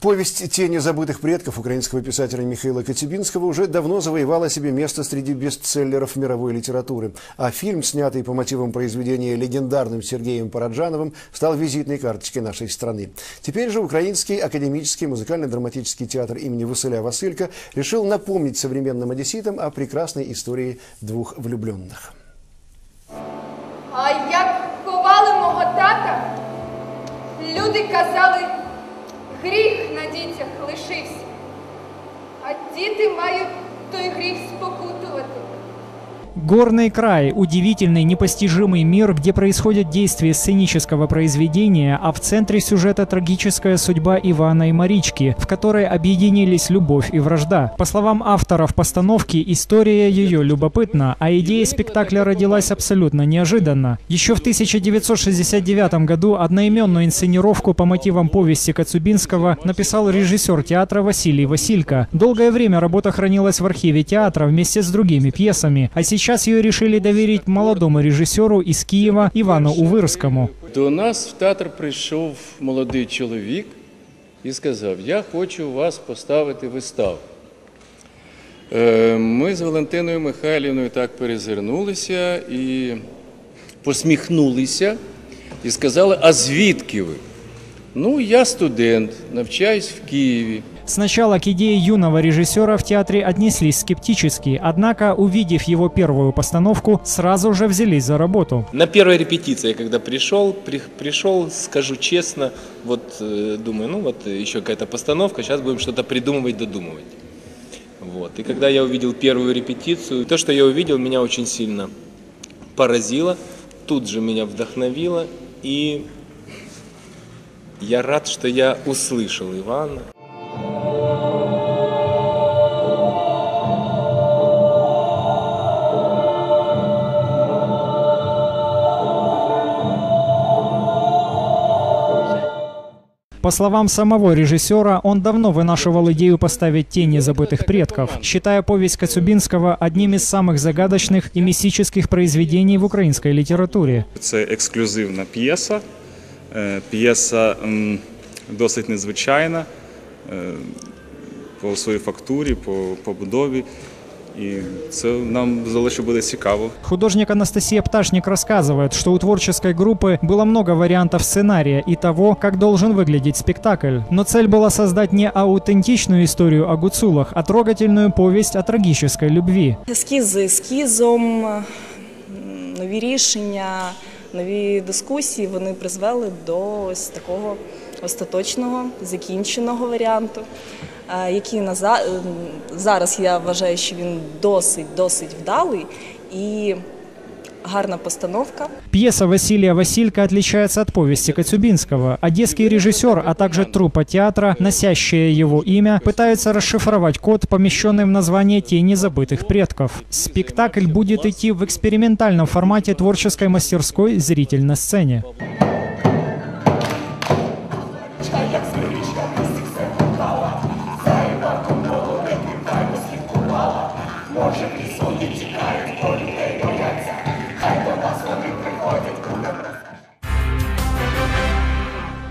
Повесть «Тени забытых предков» украинского писателя Михаила Коцюбинского уже давно завоевала себе место среди бестселлеров мировой литературы. А фильм, снятый по мотивам произведения легендарным Сергеем Параджановым, стал визитной карточкой нашей страны. Теперь же Украинский академический музыкально-драматический театр имени Василя Василька решил напомнить современным одесситам о прекрасной истории двух влюбленных. А як ховали мого тата, люди казали, гріх на дітях лишився, а діти мають той гріх спокутувати. Горный край – удивительный, непостижимый мир, где происходят действия сценического произведения, а в центре сюжета трагическая судьба Ивана и Марички, в которой объединились любовь и вражда. По словам авторов постановки, история ее любопытна, а идея спектакля родилась абсолютно неожиданно. Еще в 1969 году одноименную инсценировку по мотивам повести Коцубинского написал режиссер театра Василий Василько. Долгое время работа хранилась в архиве театра вместе с другими пьесами, а сейчас ее решили доверить молодому режиссеру из Киева Ивану Увирскому. До нас в театр прийшов молодий чоловік і сказав: Я хочу вас поставити виставу. Е, Ми з Валентиною Михайлівною так перезирнулися і посміхнулися і сказали: А звідки ви? Ну, я студент, навчаюсь в Києві. Сначала к идее юного режиссера в театре отнеслись скептически, однако, увидев его первую постановку, сразу же взялись за работу. На первой репетиции, когда пришел, при- пришел, скажу честно, вот э, думаю, ну вот еще какая-то постановка, сейчас будем что-то придумывать, додумывать. Вот. И когда я увидел первую репетицию, то, что я увидел, меня очень сильно поразило, тут же меня вдохновило, и я рад, что я услышал Ивана. По словам самого режиссера, он давно вынашивал идею поставить «Тени забытых предков», считая повесть Коцюбинского одним из самых загадочных и мистических произведений в украинской литературе. Це ексклюзивна п'єса. Е, П'єса м, досить незвичайна е, по своїй фактурі, по побудові. І це нам залише буде цікаво. Художник Анастасия Пташник рассказывает, что у творческой группы было много вариантов сценария и того, как должен выглядеть спектакль. Но цель была создать не аутентичную историю о гуцулах, а трогательную повесть о трагической любви. Ескізи ескізом, м, нові рішення, нові дискусії вони призвели до ось такого остаточного, закінченого варіанту, е, який на за- зараз я вважаю, що він досить досить вдалий. І гарна постановка. Пьеса Василия Василька отличается от повести Коцюбинского. Одесский режиссер, а также труппа театра, носящая его имя, пытаются расшифровать код, помещенный в название «Тени забытых предков». Спектакль будет идти в экспериментальном формате творческой мастерской «Зритель на сцене». Може, пісок і тікають полі.